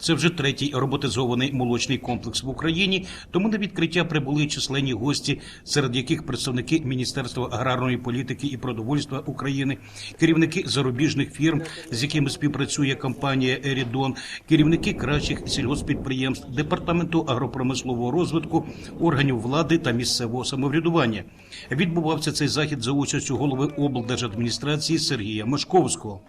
Це вже третій роботизований молочний комплекс в Україні. Тому на відкриття прибули численні гості, серед яких представники Міністерства аграрної політики і продовольства України, керівники зарубіжних фірм, з якими співпрацює компанія Ерідон, керівники кращих сільгоспідприємств, департаменту агропромислового розвитку, органів влади та місцевого самоврядування. Відбувався цей захід за участю голови облдержадміністрації Сергія Машковського.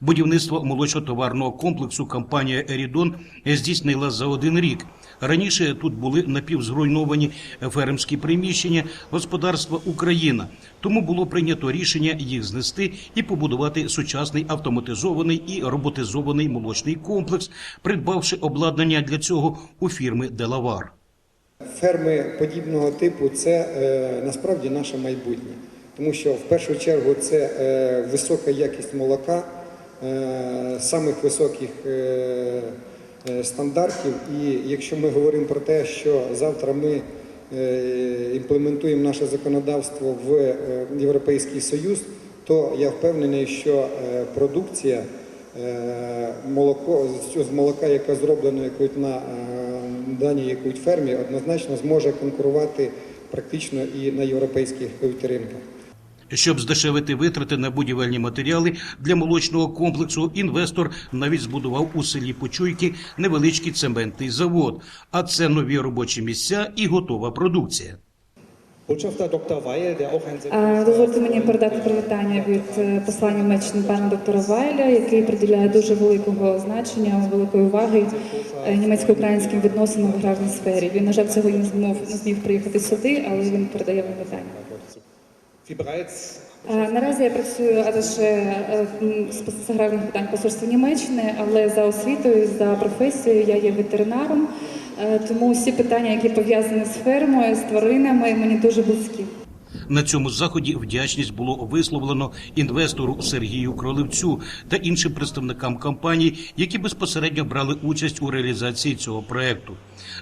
Будівництво молочно-товарного комплексу компанія Ерідон здійснила за один рік. Раніше тут були напівзруйновані фермерські приміщення господарства Україна. Тому було прийнято рішення їх знести і побудувати сучасний автоматизований і роботизований молочний комплекс, придбавши обладнання для цього у фірми Делавар. Ферми подібного типу це е, насправді наше майбутнє, тому що в першу чергу це е, висока якість молока, самих високих е, е, стандартів. І якщо ми говоримо про те, що завтра ми е, імплементуємо наше законодавство в е, Європейський Союз, то я впевнений, що е, продукція е, молоко з- молока, яка зроблена на е, даній якоїсь фермі, однозначно зможе конкурувати практично і на європейських ринках. Щоб здешевити витрати на будівельні матеріали для молочного комплексу, інвестор навіть збудував у селі Почуйки невеличкий цементний завод. А це нові робочі місця і готова продукція. Дозвольте мені передати привітання від е, посла Німеччини пана доктора Вайля, який приділяє дуже великого значення, великої уваги е, німецько-українським відносинам в аграрній сфері. Він, на жаль, сьогодні не змог не зміг приїхати сюди, але він передає вам вітання. Е, Наразі я працюю аташе е, з з аграрних питань посольства Німеччини, але за освітою, за професією я є ветеринаром, Е, тому всі питання, які пов'язані з фермою, з тваринами, мені дуже близькі. На цьому заході вдячність було висловлено інвестору Сергію Кроливцю та іншим представникам компаній, які безпосередньо брали участь у реалізації цього проекту.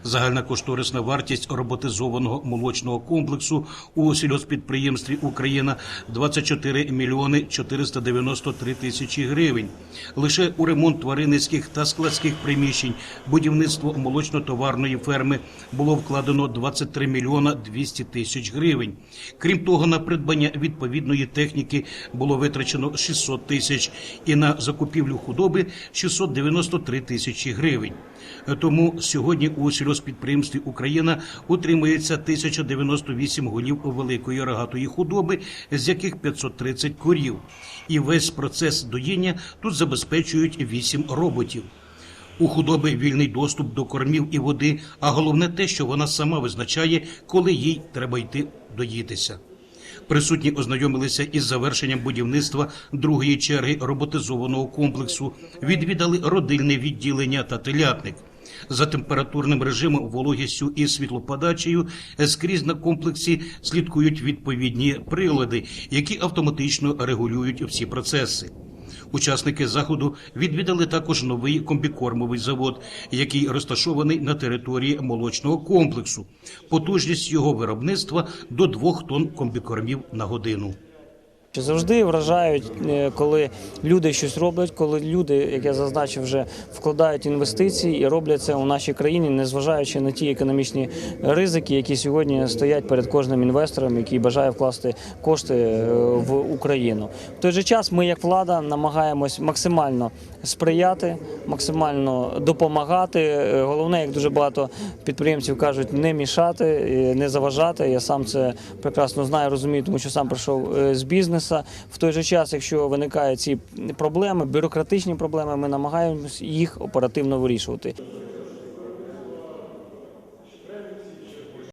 Загальна кошторисна вартість роботизованого молочного комплексу у сільгоспідприємстві Україна 24 мільйони 493 тисячі гривень. Лише у ремонт тваринницьких та складських приміщень, будівництво молочно-товарної ферми було вкладено 23 мільйона 200 тисяч гривень. Крім того, на придбання відповідної техніки було витрачено 600 тисяч і на закупівлю худоби 693 тисячі гривень. Тому сьогодні у сільгоспідприємстві Україна утримується 1098 голів великої рогатої худоби, з яких 530 корів. І весь процес доїння тут забезпечують 8 роботів. У худоби вільний доступ до кормів і води, а головне те, що вона сама визначає, коли їй треба йти доїтися. Присутні ознайомилися із завершенням будівництва другої черги роботизованого комплексу, відвідали родильне відділення та телятник. За температурним режимом, вологістю і світлоподачею скрізь на комплексі слідкують відповідні прилади, які автоматично регулюють всі процеси. Учасники заходу відвідали також новий комбікормовий завод, який розташований на території молочного комплексу. Потужність його виробництва до двох тонн комбікормів на годину. Завжди вражають, е, коли люди щось роблять, коли люди, як я зазначив, вже вкладають інвестиції і роблять це у нашій країні, незважаючи на ті економічні ризики, які сьогодні стоять перед кожним інвестором, який бажає вкласти кошти е, в Україну. В той же час ми, як влада, намагаємось максимально сприяти, максимально допомагати. Е, Головне, як дуже багато підприємців кажуть, не мішати, не заважати. Я сам це прекрасно знаю, розумію, тому що сам прийшов з бізнесу. В той же час, якщо виникають ці проблеми, бюрократичні проблеми, ми намагаємось їх оперативно вирішувати.